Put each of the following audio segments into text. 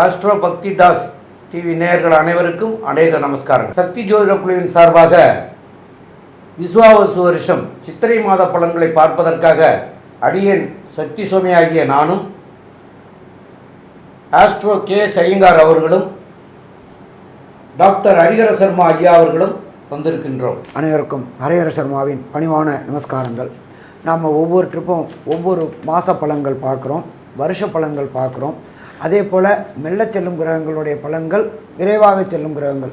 Astro பக்தி Das TV நேயர்கள் அனைவருக்கும் அநேக நமஸ்காரம் சக்தி ஜோதிட குழுவின் சார்பாக விஸ்வாவசு வருஷம் சித்திரை மாத பலன்களை பார்ப்பதற்காக அடியேன் சக்தி சுவாமி ஆகிய நானும் ஆஸ்ட்ரோ கே சையங்கார் அவர்களும் டாக்டர் ஹரிகர சர்மா ஐயா அவர்களும் வந்திருக்கின்றோம். அனைவருக்கும் ஹரிஹர சர்மாவின் பணிவான நமஸ்காரங்கள். நாம் ஒவ்வொரு ட்ரிப்பும் ஒவ்வொரு மாத பலன்கள் பார்க்குறோம் வருஷ பலன்கள் பார்க்குறோம். அதே போல் மெல்ல செல்லும் கிரகங்களுடைய பலன்கள் விரைவாக செல்லும் கிரகங்கள்.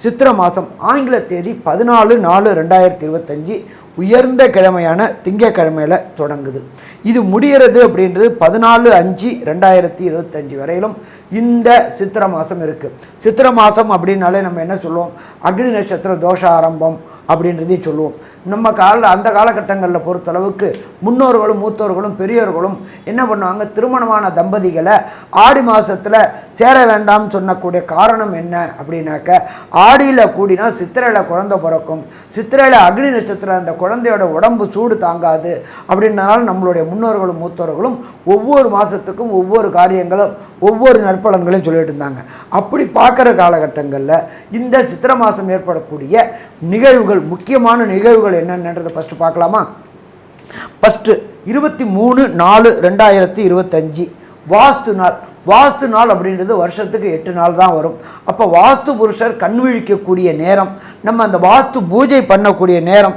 சித்திர மாதம் ஆங்கில தேதி பதினாலு நாலு ரெண்டாயிரத்தி இருபத்தஞ்சி உயர்ந்த கிழமையான திங்கக்கிழமையில் தொடங்குது. இது முடிகிறது அப்படின்றது பதினாலு அஞ்சு ரெண்டாயிரத்தி இருபத்தஞ்சி வரையிலும் இந்த சித்திர மாதம் இருக்குது சித்திர மாதம் அப்படின்னாலே நம்ம என்ன சொல்லுவோம்? அக்னி நட்சத்திர தோஷ ஆரம்பம் அப்படின்றதே சொல்லுவோம். நம்ம கால அந்த காலகட்டங்களில் பொறுத்தளவுக்கு முன்னோர்களும் மூத்தோர்களும் பெரியோர்களும் என்ன பண்ணுவாங்க? திருமணமான தம்பதிகளை ஆடி மாதத்தில் சேர வேண்டாம்னு சொன்னக்கூடிய காரணம் என்ன அப்படின்னாக்க ஆடியில் கூடினா சித்திரையில் குழந்தை பிறக்கும். சித்திரையில் அக்னி நட்சத்திரம் அந்த குழந்தை குழந்தையோட உடம்பு சூடு தாங்காது அப்படின்றனால நம்மளுடைய முன்னோர்களும் மூத்தோர்களும் ஒவ்வொரு மாதத்துக்கும் ஒவ்வொரு காரியங்களும் ஒவ்வொரு நற்பலன்களையும் சொல்லிட்டு இருந்தாங்க. அப்படி பார்க்குற காலகட்டங்களில் இந்த சித்திரை மாதம் ஏற்படக்கூடிய நிகழ்வுகள் முக்கியமான நிகழ்வுகள் என்னென்னன்றதை ஃபஸ்ட்டு பார்க்கலாமா? ஃபஸ்ட்டு இருபத்தி மூணு நாலு ரெண்டாயிரத்தி இருபத்தஞ்சி. வாஸ்து நாள். வாஸ்து நாள் அப்படின்றது வருஷத்துக்கு எட்டு நாள் தான் வரும். அப்போ வாஸ்து புருஷர் கண் விழிக்கக்கூடிய நேரம் நம்ம அந்த வாஸ்து பூஜை பண்ணக்கூடிய நேரம்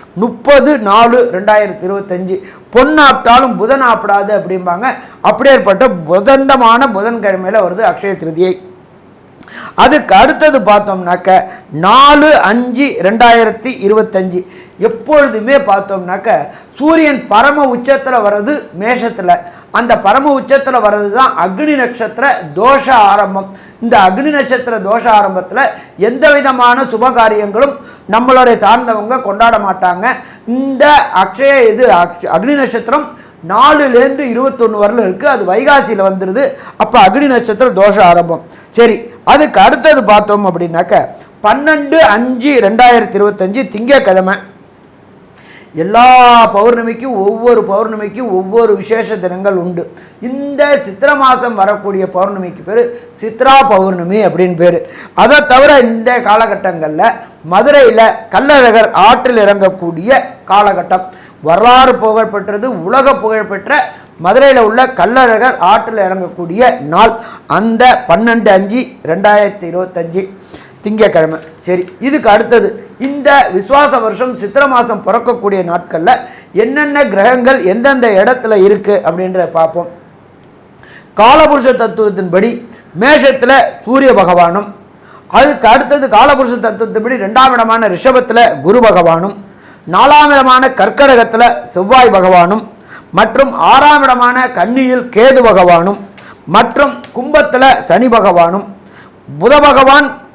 முப்பது நாலு ரெண்டாயிரத்தி இருபத்தஞ்சி. பொன்னாப்டாலும் புதன் ஆப்பிடாது அப்படிம்பாங்க. அப்படியேற்பட்ட புதந்தமான புதன்கிழமையில் வருது அக்ஷய திருதியை. அதுக்கு அடுத்தது பார்த்தோம்னாக்க நாலு அஞ்சு ரெண்டாயிரத்தி இருபத்தஞ்சி. எப்பொழுதுமே பார்த்தோம்னாக்க சூரியன் பரம உச்சத்தில் வர்றது மேஷத்தில். அந்த பரம உச்சத்தில் வர்றது தான் அக்னி நட்சத்திர தோஷ ஆரம்பம். இந்த அக்னி நட்சத்திர தோஷ ஆரம்பத்தில் எந்த விதமான சுப காரியங்களும் நம்மளுடைய சார்ந்தவங்க கொண்டாட மாட்டாங்க. இந்த அக்ஷய இது அக்ஷ- அக்னி நட்சத்திரம் நாலுலேருந்து இருபத்தொன்று வரலும் இருக்குது அது வைகாசியில் வந்துடுது அப்போ அக்னி நட்சத்திரம் தோஷ ஆரம்பம். சரி அதுக்கு அடுத்தது பார்த்தோம் அப்படின்னாக்க பன்னெண்டு அஞ்சு ரெண்டாயிரத்தி இருபத்தஞ்சி திங்கக்கிழமை எல்லா பௌர்ணமிக்கும் ஒவ்வொரு பௌர்ணமிக்கும் ஒவ்வொரு விசேஷ தினங்கள் உண்டு. இந்த சித்திரை மாதம் வரக்கூடிய பௌர்ணமிக்கு பேர் சித்ரா பௌர்ணமி அப்படின்னு பேர். அதை தவிர இந்த காலகட்டங்களில் மதுரையில் கள்ளழகர் ஆற்றில் இறங்கக்கூடிய காலகட்டம். வரலாறு புகழ்பெற்றது உலக புகழ்பெற்ற மதுரையில் உள்ள கள்ளழகர் ஆற்றில் இறங்கக்கூடிய நாள். அந்த பன்னெண்டு அஞ்சு ரெண்டாயிரத்தி இருபத்தஞ்சி. திங்கக்கிழமை சரி இதுக்கு அடுத்தது இந்த விஸ்வாச வருஷம் சித்திரை மாதம் பிறக்கக்கூடிய நாட்களில் என்னென்ன கிரகங்கள் எந்தெந்த இடத்துல இருக்குது அப்படின்ற பார்ப்போம். காலபுருஷ தத்துவத்தின்படி மேஷத்தில் சூரிய பகவானும் அதுக்கு அடுத்தது காலபுருஷ தத்துவத்தின்படி ரெண்டாம் இடமான ரிஷபத்தில் குரு பகவானும் நாலாம் இடமான கர்க்கடகத்தில் செவ்வாய் பகவானும் மற்றும் ஆறாம் இடமான கன்னியில் கேது பகவானும் மற்றும் கும்பத்தில் சனி பகவானும் புத பகவான்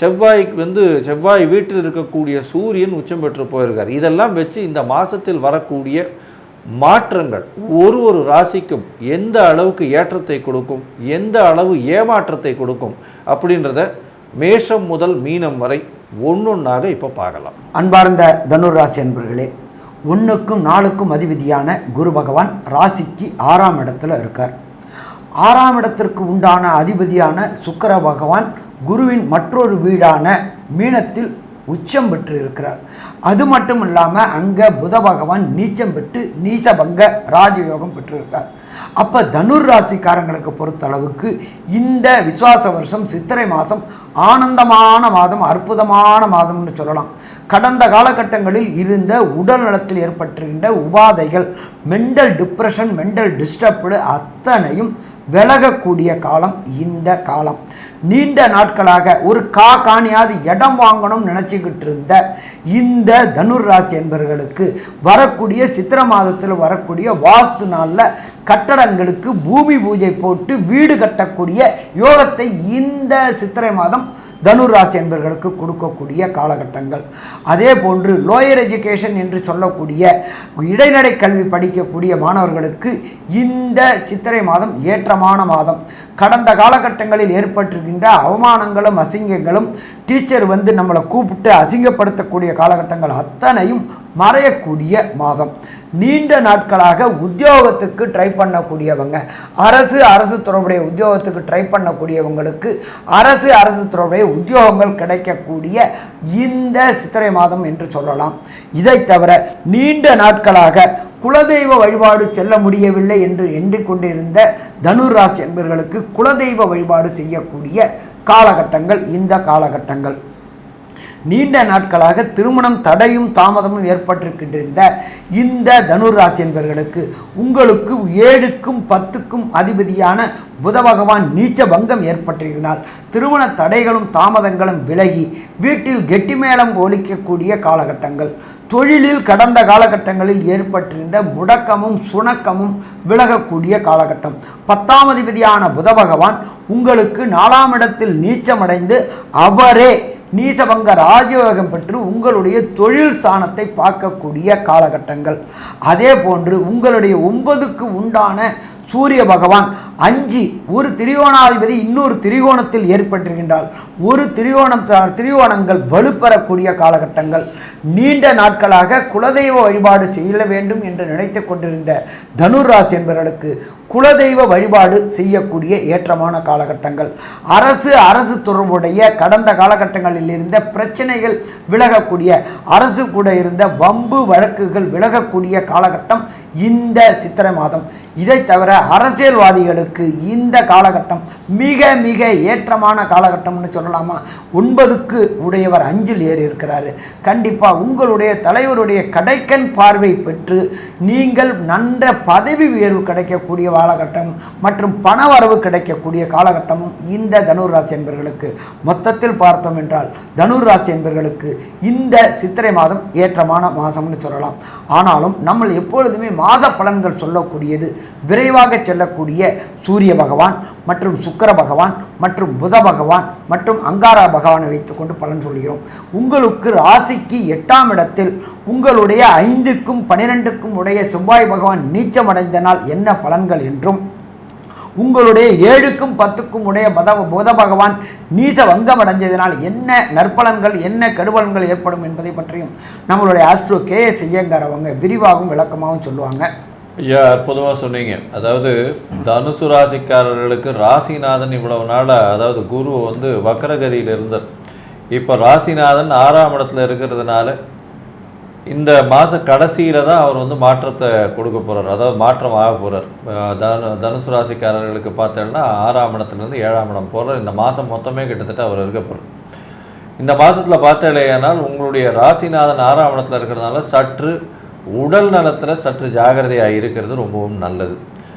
செவ்வாய்க்கு வந்து செவ்வாய் வீட்டில் இருக்கக்கூடிய சூரியன் உச்சம் பெற்று போயிருக்கார். இதெல்லாம் வச்சு இந்த மாதத்தில் வரக்கூடிய மாற்றங்கள் ஒரு ஒரு ராசிக்கும் எந்த அளவுக்கு ஏற்றத்தை கொடுக்கும் எந்த அளவு ஏமாற்றத்தை கொடுக்கும் அப்படின்றத மேஷம் முதல் மீனம் வரை ஒன்றொன்னாக இப்போ பார்க்கலாம். அன்பார்ந்த தனுர் ராசி அன்பர்களே ஒன்றுக்கும் நாலுக்கும் அதிபதியான குரு பகவான் ராசிக்கு ஆறாம் இடத்துல இருக்கார். ஆறாம் இடத்திற்கு உண்டான அதிபதியான சுக்கிர பகவான் குருவின் மற்றொரு வீடான மீனத்தில் உச்சம் பெற்று இருக்கிறார் அது மட்டும் இல்லாமல் அங்கே புத பகவான் நீச்சம் பெற்று நீசபங்க ராஜயோகம் பெற்றிருக்கார் அப்போ தனுர் ராசிக்காரங்களுக்கு பொறுத்த அளவுக்கு இந்த விசுவாச வருஷம் சித்திரை மாதம் ஆனந்தமான மாதம் அற்புதமான மாதம்னு சொல்லலாம். கடந்த காலகட்டங்களில் இருந்த உடல் நலத்தில் ஏற்பட்டிருக்கின்ற உபாதைகள் மென்டல் டிப்ரெஷன் மென்டல் டிஸ்டர்ப்டு அத்தனையும் விலகக்கூடிய காலம் இந்த காலம். நீண்ட நாட்களாக ஒரு கா காணியாவது இடம் வாங்கணும்னு நினச்சிக்கிட்டு இருந்த இந்த தனுர் ராசி என்பவர்களுக்கு வரக்கூடிய சித்திர மாதத்தில் வரக்கூடிய வாஸ்து நாளில் கட்டடங்களுக்கு பூமி பூஜை போட்டு வீடு கட்டக்கூடிய யோகத்தை இந்த சித்திரை மாதம் தனுராசி என்பவர்களுக்கு கொடுக்கக்கூடிய காலகட்டங்கள். அதே போன்று லோயர் எஜுகேஷன் என்று சொல்லக்கூடிய இடைநடை கல்வி படிக்கக்கூடிய மாணவர்களுக்கு இந்த சித்திரை மாதம் ஏற்றமான மாதம். கடந்த காலகட்டங்களில் ஏற்பட்டிருக்கின்ற அவமானங்களும் அசிங்கங்களும் டீச்சர் வந்து நம்மளை கூப்பிட்டு அசிங்கப்படுத்தக்கூடிய காலகட்டங்கள் அத்தனையும் மறையக்கூடிய மாதம். நீண்ட நாட்களாக உத்தியோகத்துக்கு ட்ரை பண்ணக்கூடியவங்க. அரசு அரசு தொடர்புடைய உத்தியோகத்துக்கு ட்ரை பண்ணக்கூடியவங்களுக்கு அரசு அரசு தொடர்புடைய உத்தியோகங்கள் கிடைக்கக்கூடிய இந்த சித்திரை மாதம் என்று சொல்லலாம். இதை தவிர நீண்ட நாட்களாக குலதெய்வ வழிபாடு செல்ல முடியவில்லை என்று எண்ணிக்கொண்டிருந்த தனுராசி என்பவர்களுக்கு குலதெய்வ வழிபாடு செய்யக்கூடிய காலகட்டங்கள் இந்த காலகட்டங்கள். நீண்ட நாட்களாக திருமணம் தடையும் தாமதமும் ஏற்பட்டிருக்கின்ற இந்த தனுராசி என்பவர்களுக்கு உங்களுக்கு ஏழுக்கும் பத்துக்கும் அதிபதியான புத பகவான் நீச்ச பங்கம் ஏற்பட்டிருந்தனால் திருமண தடைகளும் தாமதங்களும் விலகி வீட்டில் கெட்டிமேளம் ஒலிக்கக்கூடிய காலகட்டங்கள் தொழிலில் கடந்த காலகட்டங்களில் ஏற்பட்டிருந்த முடக்கமும் சுணக்கமும் விலகக்கூடிய காலகட்டம். பத்தாம் அதிபதியான புத பகவான் உங்களுக்கு நாலாம் இடத்தில் நீச்சமடைந்து அவரே நீசபங்க ராஜயோகம் பெற்று உங்களுடைய தொழில் சாணத்தை பார்க்கக்கூடிய காலகட்டங்கள். அதே போன்று உங்களுடைய ஒன்பதுக்கு உண்டான சூரிய பகவான் அஞ்சு ஒரு திரிகோணாதிபதி இன்னொரு திரிகோணத்தில் ஏற்பட்டிருக்கின்றால் ஒரு திரிகோணம் திரிகோணங்கள் வலுப்பெறக்கூடிய காலகட்டங்கள். நீண்ட நாட்களாக குலதெய்வ வழிபாடு செய்ய வேண்டும் என்று நினைத்து கொண்டிருந்த தனுராசி என்பவர்களுக்கு குலதெய்வ வழிபாடு செய்யக்கூடிய ஏற்றமான காலகட்டங்கள். அரசு அரசு தொடர்புடைய கடந்த காலகட்டங்களில் இருந்த பிரச்சனைகள் விலகக்கூடிய அரசு கூட இருந்த வம்பு வழக்குகள் விலகக்கூடிய காலகட்டம் இந்த சித்திரை மாதம். இதை தவிர அரசியல்வாதிகளுக்கு இந்த காலகட்டம் மிக மிக ஏற்றமான காலகட்டம்னு சொல்லலாமா? ஒன்பதுக்கு உடையவர் அஞ்சில் ஏறி இருக்கிறாரு கண்டிப்பாக உங்களுடைய தலைவருடைய கடைக்கண் பார்வை பெற்று நீங்கள் நன்ற பதவி உயர்வு கிடைக்கக்கூடிய காலகட்டம் மற்றும் பண வரவு கிடைக்கக்கூடிய காலகட்டமும் இந்த தனுராசி என்பர்களுக்கு. மொத்தத்தில் பார்த்தோம் என்றால் தனுராசி என்பர்களுக்கு இந்த சித்திரை மாதம் ஏற்றமான மாதம்னு சொல்லலாம். ஆனாலும் நம்ம எப்பொழுதுமே மாத பலன்கள் சொல்லக்கூடியது விரைவாக செல்லக்கூடிய சூரிய பகவான் மற்றும் சுக்கிர பகவான் மற்றும் புத பகவான் மற்றும் அங்காரா பகவானை வைத்துக்கொண்டு பலன் சொல்கிறோம். உங்களுக்கு ராசிக்கு எட்டாம் இடத்தில் உங்களுடைய ஐந்துக்கும் பனிரெண்டுக்கும் உடைய செவ்வாய் பகவான் நீச்சமடைந்த நாள் என்ன பலன்கள் என்றும் உங்களுடைய ஏழுக்கும் பத்துக்கும் உடைய பத புத பகவான் நீச வங்கம் அடைஞ்சதினால் என்ன நற்பலன்கள் என்ன கெடுபலன்கள் ஏற்படும் என்பதை பற்றியும் நம்மளுடைய ஆஸ்ட்ரோ கே எஸ் ஐயங்கார் அவங்க விரிவாகவும் விளக்கமாகவும் சொல்லுவாங்க. ஐயா அற்புதமாக சொன்னீங்க. அதாவது தனுசு ராசிக்காரர்களுக்கு ராசிநாதன் இவ்வளவு நாளாக அதாவது குரு வந்து வக்கரகதியில் இருந்தார். இப்போ ராசிநாதன் ஆறாம் இடத்துல இருக்கிறதுனால இந்த மாத கடைசியில் தான் அவர் வந்து மாற்றத்தை கொடுக்க போகிறார் அதாவது மாற்றம் ஆக போகிறார் தனு தனுசு ராசிக்காரர்களுக்கு பார்த்தோம்னா ஆறாம் இடத்துலேருந்து ஏழாம் இடம் போகிறார் இந்த மாதம் மொத்தமே கிட்டத்தட்ட அவர் இருக்க போகிறார் இந்த மாதத்தில் பார்த்தேனால் உங்களுடைய ராசிநாதன் ஆறாம் இடத்துல இருக்கிறதுனால சற்று உடல் நலத்தில் சற்று ஜாகிரதையாக இருக்கிறது ரொம்பவும் நல்லது.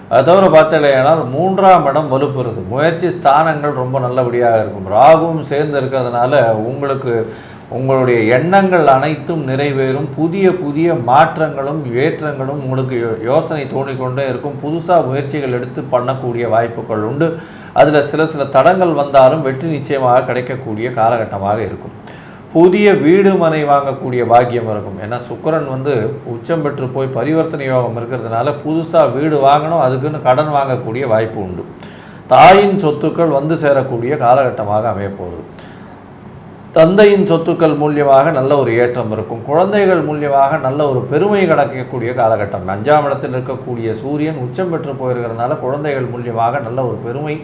அது தவிர பார்த்தேனால் மூன்றாம் இடம் வலுப்புறது. முயற்சி ஸ்தானங்கள் ரொம்ப நல்லபடியாக இருக்கும். ராகுவும் சேர்ந்து இருக்கிறதுனால உங்களுக்கு உங்களுடைய எண்ணங்கள் அனைத்தும் நிறைவேறும். புதிய புதிய மாற்றங்களும் ஏற்றங்களும் உங்களுக்கு யோ- யோசனை தோணிக்கொண்டே இருக்கும். புதுசாக முயற்சிகள் எடுத்து பண்ணக்கூடிய வாய்ப்புகள் உண்டு. அதில் சில சில தடங்கள் வந்தாலும் வெற்றி நிச்சயமாக கிடைக்கக்கூடிய காலகட்டமாக இருக்கும். புதிய வீடு மனை வாங்கக்கூடிய பாக்கியம் இருக்கும். ஏன்னா சுக்கிரன் வந்து உச்சம் பெற்று போய் பரிவர்த்தனை யோகம் இருக்கிறதுனால புதுசாக வீடு வாங்கணும் அதுக்குன்னு கடன் வாங்கக்கூடிய வாய்ப்பு உண்டு. தாயின் சொத்துக்கள் வந்து சேரக்கூடிய காலகட்டமாக அமையப்போகுது. தந்தையின் சொத்துக்கள் மூலியமாக நல்ல ஒரு ஏற்றம் இருக்கும். குழந்தைகள் மூலியமாக நல்ல ஒரு பெருமை கிடைக்கக்கூடிய காலகட்டம். அஞ்சாம் இடத்தில் இருக்கக்கூடிய சூரியன் உச்சம் பெற்று போயிருக்கிறதுனால குழந்தைகள் மூலியமாக நல்ல ஒரு பெருமை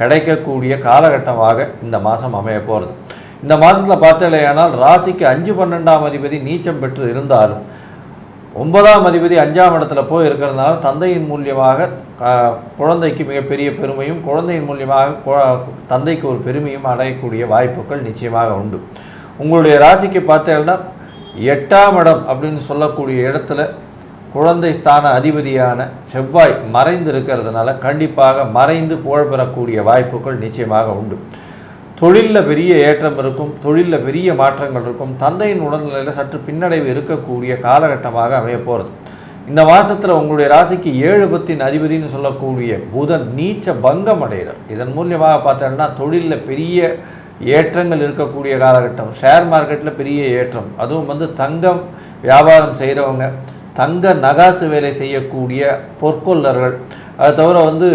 கிடைக்கக்கூடிய காலகட்டமாக இந்த மாதம் அமைய போகிறது இந்த மாதத்தில் பார்த்தலையானால் ராசிக்கு அஞ்சு பன்னெண்டாம் அதிபதி நீச்சம் பெற்று இருந்தாலும் ஒன்பதாம் அதிபதி அஞ்சாம் இடத்துல போய் இருக்கிறதுனால தந்தையின் மூலியமாக குழந்தைக்கு மிகப்பெரிய பெருமையும் குழந்தையின் மூலியமாக தந்தைக்கு ஒரு பெருமையும் அடையக்கூடிய வாய்ப்புகள் நிச்சயமாக உண்டு. உங்களுடைய ராசிக்கு பார்த்தீங்கன்னா எட்டாம் இடம் அப்படின்னு சொல்லக்கூடிய இடத்துல குழந்தை ஸ்தான அதிபதியான செவ்வாய் மறைந்து இருக்கிறதுனால கண்டிப்பாக மறைந்து புகழ் பெறக்கூடிய வாய்ப்புகள் நிச்சயமாக உண்டு. தொழிலில் பெரிய ஏற்றம் இருக்கும் தொழிலில் பெரிய மாற்றங்கள் இருக்கும் தந்தையின் உடல்நிலையில் சற்று பின்னடைவு இருக்கக்கூடிய காலகட்டமாக அமைய போகிறது இந்த மாதத்தில் உங்களுடைய ராசிக்கு ஏழு பத்தின் அதிபதினு சொல்லக்கூடிய புதன் நீச்ச பங்கம் அடைகிறார். இதன் மூலியமாக பார்த்தோம்னா தொழிலில் பெரிய ஏற்றங்கள் இருக்கக்கூடிய காலகட்டம் ஷேர் மார்க்கெட்டில் பெரிய ஏற்றம். அதுவும் வந்து தங்கம் வியாபாரம் செய்கிறவங்க தங்க நகாசு வேலை செய்யக்கூடிய பொற்கொல்லர்கள் அது தவிர வந்து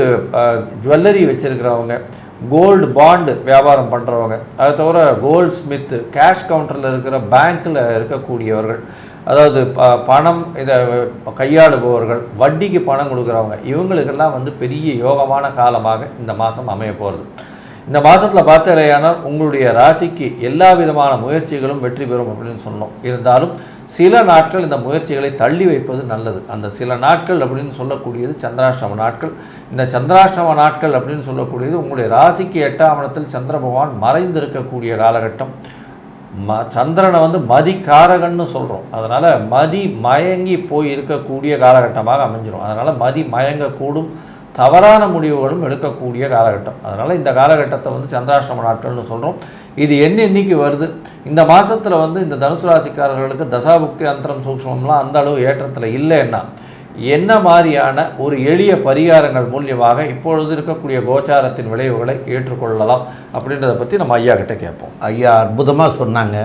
ஜுவல்லரி வச்சுருக்கிறவங்க கோல்டு பாண்டு வியாபாரம் பண்ணுறவங்க அதை தவிர கோல்ட் ஸ்மித்து கேஷ் கவுண்டரில் இருக்கிற பேங்க்கில் இருக்கக்கூடியவர்கள் அதாவது ப பணம் இதை கையாளுபவர்கள் வட்டிக்கு பணம் கொடுக்குறவங்க இவங்களுக்கெல்லாம் வந்து பெரிய யோகமான காலமாக இந்த மாதம் அமைய போகிறது இந்த மாதத்தில் பார்த்தலையானால் உங்களுடைய ராசிக்கு எல்லா விதமான முயற்சிகளும் வெற்றி பெறும் அப்படின்னு சொன்னோம். இருந்தாலும் சில நாட்கள் இந்த முயற்சிகளை தள்ளி வைப்பது நல்லது. அந்த சில நாட்கள் அப்படின்னு சொல்லக்கூடியது சந்திராஷ்டம நாட்கள். இந்த சந்திராஷ்டம நாட்கள் அப்படின்னு சொல்லக்கூடியது உங்களுடைய ராசிக்கு எட்டாம் இடத்தில் சந்திர பகவான் மறைந்திருக்கக்கூடிய காலகட்டம். ம சந்திரனை வந்து மதிக்காரகன்னு சொல்கிறோம் அதனால் மதி மயங்கி போய் இருக்கக்கூடிய காலகட்டமாக அமைஞ்சிரும். அதனால் மதி மயங்கக்கூடும். தவறான முடிவுகளும் எடுக்கக்கூடிய காலகட்டம். அதனால் இந்த காலகட்டத்தை வந்து சந்திராஷ்டம நாட்கள்னு சொல்கிறோம் இது என்ன இன்னைக்கு வருது. இந்த மாதத்தில் வந்து இந்த தனுசு ராசிக்காரர்களுக்கு தசாபுக்தி அந்தரம் சூக்ஷ்மம்லாம் அந்த அளவு ஏற்றத்தில் இல்லைன்னா என்ன மாதிரியான ஒரு எளிய பரிகாரங்கள் மூலியமாக இப்பொழுது இருக்கக்கூடிய கோச்சாரத்தின் விளைவுகளை ஏற்றுக்கொள்ளலாம் அப்படின்றத பற்றி நம்ம ஐயா கிட்டே கேட்போம். ஐயா அற்புதமாக சொன்னாங்க.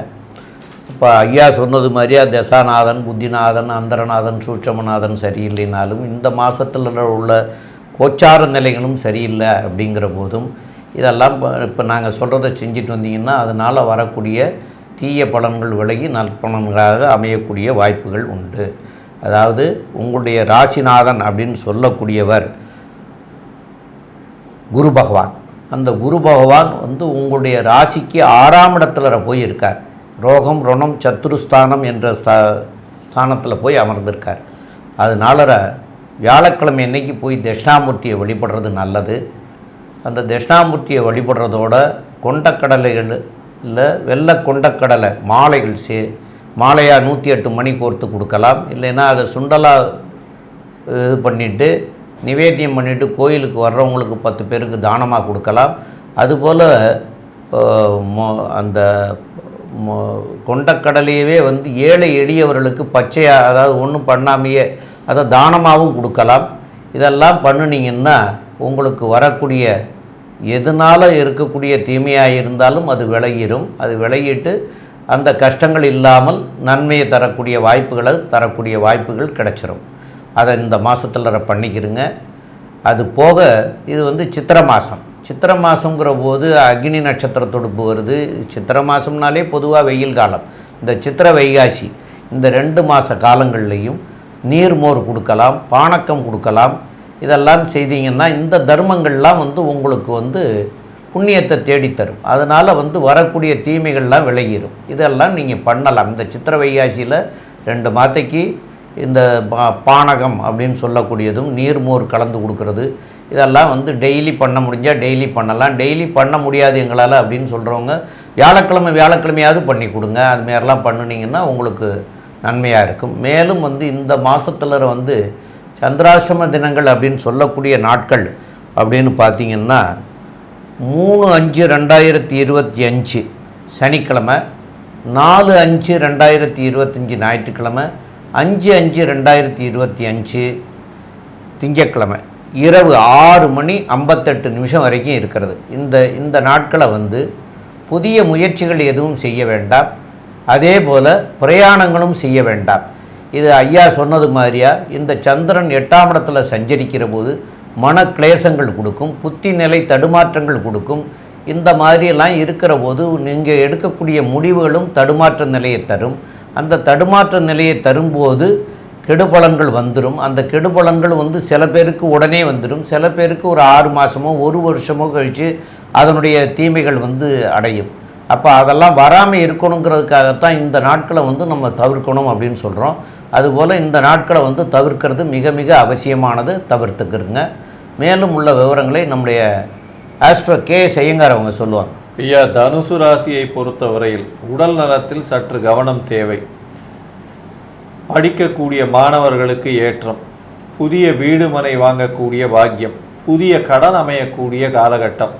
இப்போ ஐயா சொன்னது மாதிரியா தசாநாதன் புத்திநாதன் அந்தரநாதன் சூட்சமநாதன் சரியில்லைனாலும் இந்த மாதத்தில் உள்ள கோச்சார நிலைகளும் சரியில்லை அப்படிங்கிற போதும் இதெல்லாம் இப்போ நாங்கள் சொல்கிறத செஞ்சுட்டு வந்தீங்கன்னா அதனால் வரக்கூடிய தீய பலன்கள் விலகி நற்பலன்களாக அமையக்கூடிய வாய்ப்புகள் உண்டு. அதாவது உங்களுடைய ராசிநாதன் அப்படின்னு சொல்லக்கூடியவர் குரு பகவான். அந்த குரு பகவான் வந்து உங்களுடைய ராசிக்கு ஆறாம் இடத்துல போய் இருக்கார் ரோகம் ருணம் சத்துருஸ்தானம் என்ற ஸ்தா ஸ்தானத்தில் போய் அமர்ந்திருக்கார். அதனால வியாழக்கிழமை அன்னைக்கு போய் தட்சிணாமூர்த்தியை வழிபடுறது நல்லது. அந்த தட்சிணாமூர்த்தியை வழிபடுறதோட கொண்டக்கடலைகள் இல்லை வெள்ளை கொண்டக்கடலை மாலைகள் சே மாலையாக நூற்றி எட்டு மணி கோர்த்து கொடுக்கலாம். இல்லைன்னா அதை சுண்டலாக இது பண்ணிவிட்டு நிவேத்தியம் பண்ணிவிட்டு கோயிலுக்கு வர்றவங்களுக்கு பத்து பேருக்கு தானமாக கொடுக்கலாம். அதுபோல் அந்த கொண்டக்கடலையவே வந்து ஏழை எளியவர்களுக்கு பச்சையாக அதாவது ஒன்றும் பண்ணாமையே அதை தானமாகவும் கொடுக்கலாம். இதெல்லாம் பண்ணுனீங்கன்னா உங்களுக்கு வரக்கூடிய எதனால் இருக்கக்கூடிய தீமையாக இருந்தாலும் அது விளையிடும் அது விலகிட்டு அந்த கஷ்டங்கள் இல்லாமல் நன்மையை தரக்கூடிய வாய்ப்புகளை தரக்கூடிய வாய்ப்புகள் கிடைச்சிரும். அதை இந்த மாதத்தில் பண்ணிக்கிறங்க. அது போக இது வந்து சித்திர மாதம் சித்திர மாதங்கிற போது அக்னி நட்சத்திர தொடுப்பு வருது சித்திர மாதம்னாலே பொதுவாக வெயில் காலம். இந்த சித்திர வைகாசி இந்த ரெண்டு மாத காலங்கள்லையும் நீர்மோர் கொடுக்கலாம் பானக்கம் கொடுக்கலாம். இதெல்லாம் செய்தீங்கன்னா இந்த தர்மங்கள்லாம் வந்து உங்களுக்கு வந்து புண்ணியத்தை தேடித்தரும். அதனால் வந்து வரக்கூடிய தீமைகள்லாம் விலகிடும் இதெல்லாம் நீங்கள் பண்ணலாம். இந்த சித்திர வைகாசியில் ரெண்டு மாத்தைக்கு இந்த பா- பானகம் அப்படின்னு சொல்லக்கூடியதும் நீர்மோர் கலந்து கொடுக்கறது. இதெல்லாம் வந்து டெய்லி பண்ண முடிஞ்சால் டெய்லி பண்ணலாம். டெய்லி பண்ண முடியாது எங்களால் அப்படின்னு சொல்கிறவங்க வியாழக்கிழமை வியாழக்கிழமையாவது பண்ணி கொடுங்க. அது பண்ணினீங்கன்னா உங்களுக்கு நன்மையாக இருக்கும். மேலும் வந்து இந்த மாதத்தில் வந்து சந்திராஷ்டம தினங்கள் அப்படின்னு சொல்லக்கூடிய நாட்கள் அப்படின்னு பார்த்தீங்கன்னா மூணு அஞ்சு ரெண்டாயிரத்தி இருபத்தி அஞ்சு சனிக்கிழமை நாலு அஞ்சு ரெண்டாயிரத்தி இருபத்தஞ்சி ஞாயிற்றுக்கிழமை அஞ்சு அஞ்சு ரெண்டாயிரத்தி இருபத்தி அஞ்சு திங்கட்கிழமை இரவு ஆறு மணி ஐம்பத்தெட்டு நிமிஷம் வரைக்கும் இருக்கிறது. இந்த இந்த நாட்களை வந்து புதிய முயற்சிகள் எதுவும் செய்ய வேண்டாம். அதே போல் பிரயாணங்களும் செய்ய வேண்டாம். இது ஐயா சொன்னது மாதிரியா இந்த சந்திரன் எட்டாம் இடத்துல சஞ்சரிக்கிற போது மன கிளேசங்கள் கொடுக்கும் புத்தி நிலை தடுமாற்றங்கள் கொடுக்கும். இந்த மாதிரியெல்லாம் இருக்கிற போது நீங்கள் எடுக்கக்கூடிய முடிவுகளும் தடுமாற்ற நிலையை தரும். அந்த தடுமாற்ற நிலையை தரும்போது கெடுபலன்கள் வந்துடும் அந்த கெடுபலன்கள் வந்து சில பேருக்கு உடனே வந்துடும் சில பேருக்கு ஒரு ஆறு மாதமோ ஒரு வருஷமோ கழித்து அதனுடைய தீமைகள் வந்து அடையும். அப்போ அதெல்லாம் வராமல் இருக்கணுங்கிறதுக்காகத்தான் இந்த நாட்களை வந்து நம்ம தவிர்க்கணும் அப்படின்னு சொல்கிறோம் அதுபோல் இந்த நாட்களை வந்து தவிர்க்கிறது மிக மிக அவசியமானது. தவிர்த்துக்கிறங்க. மேலும் உள்ள விவரங்களை நம்முடைய ஆஸ்ட்ரோ கே செய்யங்கார் அவங்க சொல்லுவாங்க. ஐயா தனுசு ராசியை பொறுத்தவரையில் உடல் நலத்தில் சற்று கவனம் தேவை. படிக்கக்கூடிய மாணவர்களுக்கு ஏற்றம். புதிய வீடு மனை வாங்கக்கூடிய பாக்கியம். புதிய கடன் அமையக்கூடிய காலகட்டம்.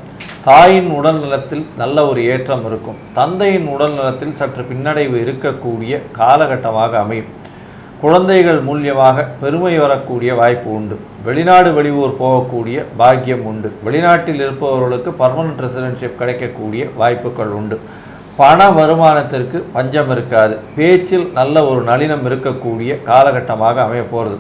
தாயின் உடல் நலத்தில் நல்ல ஒரு ஏற்றம் இருக்கும். தந்தையின் உடல் நலத்தில் சற்று பின்னடைவு இருக்கக்கூடிய காலகட்டமாக அமையும். குழந்தைகள் மூலியமாக பெருமை வரக்கூடிய வாய்ப்பு உண்டு. வெளிநாடு வெளியூர் போகக்கூடிய பாக்கியம் உண்டு. வெளிநாட்டில் இருப்பவர்களுக்கு பர்மனன்ட் ரெசிடென்ஷிப் கிடைக்கக்கூடிய வாய்ப்புகள் உண்டு. பண வருமானத்திற்கு பஞ்சம் இருக்காது. பேச்சில் நல்ல ஒரு நளினம் இருக்கக்கூடிய காலகட்டமாக அமைய போகிறது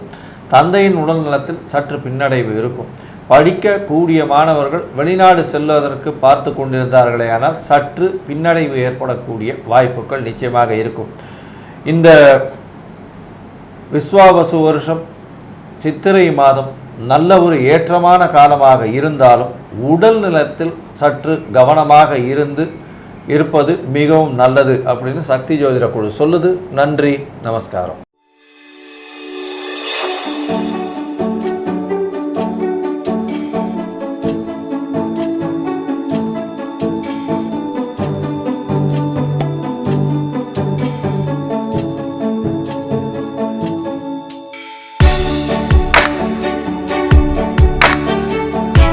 தந்தையின் உடல் நலத்தில் சற்று பின்னடைவு இருக்கும். படிக்கக்கூடிய மாணவர்கள் வெளிநாடு செல்வதற்கு பார்த்து கொண்டிருந்தார்களே ஆனால் சற்று பின்னடைவு ஏற்படக்கூடிய வாய்ப்புகள் நிச்சயமாக இருக்கும். இந்த விஸ்வாவசு வருஷம் சித்திரை மாதம் நல்ல ஒரு ஏற்றமான காலமாக இருந்தாலும் உடல் நிலத்தில் சற்று கவனமாக இருந்து இருப்பது மிகவும் நல்லது அப்படின்னு சக்தி ஜோதிட குழு சொல்லுது. நன்றி நமஸ்காரம்.